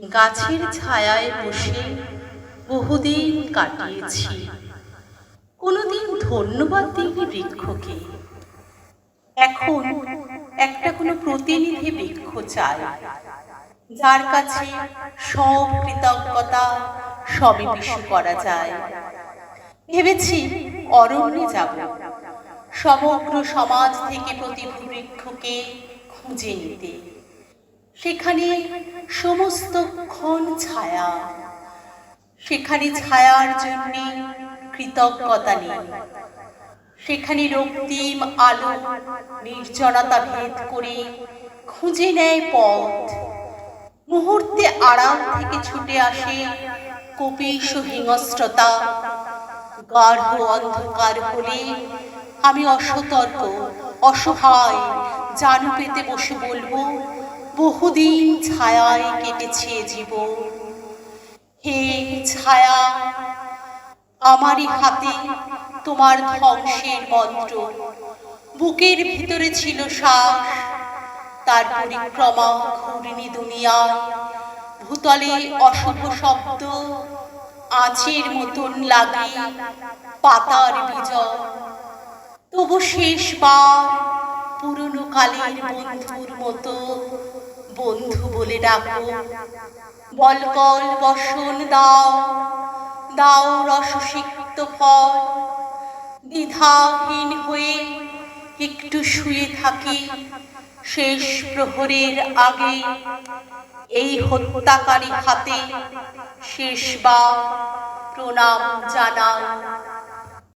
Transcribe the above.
গাছের ছায়ায় বসে বহুদিন কাটিয়েছি। কোনোদিন ধন্যবাদ দিইনি বৃক্ষকে। এখন একটা কোনো প্রতিনিধি বৃক্ষ চাই, যার কাছে সব কৃতজ্ঞতা সবিবেশ করা যায়। ভেবেছি অরণ্যে যাব। সমগ্র সমাজ থেকে প্রতিটি বৃক্ষকে খুঁজে নিতে। সেখানে সমস্ত ক্ষণ ছায়া। সেখানে ছায়ার জন্য কৃতজ্ঞতা নেই। সেখানে রক্তিম আলো নির্জনতা ভেদ করে খুঁজে নেয় পথ। মুহূর্তে আড়াল থেকে ছুটে আসে কপিস হিংস্রতা। গাঢ় অন্ধকার হলে আমি অসতর্ক, অসহায়, জানু পেতে বসে বলব বহুদিন ছায়ায় কেটেছে জীবন। হে ছায়া, আমারই হাতে তোমার ধ্বংসের মন্ত্র। বুকের ভিতরে ছিল শ্বাস, তার পরিক্রমা ঘূর্ণি দুনিয়ায়। ভূতলে অশুভ শব্দ, আঁচের মতন লাগে, পাতার বিজয়। তবু শেষবার পুরনো কালের বন্ধুর মতো বন্ধু বলে ডাকো। বলকল বসন দাও দাও রসসিক্ত ফল। দ্বিধাহীন হয়ে একটু শুয়ে থাকি শেষ প্রহরের আগে। এই হত্যাকারী হাতে শেষবার প্রণাম জানাই।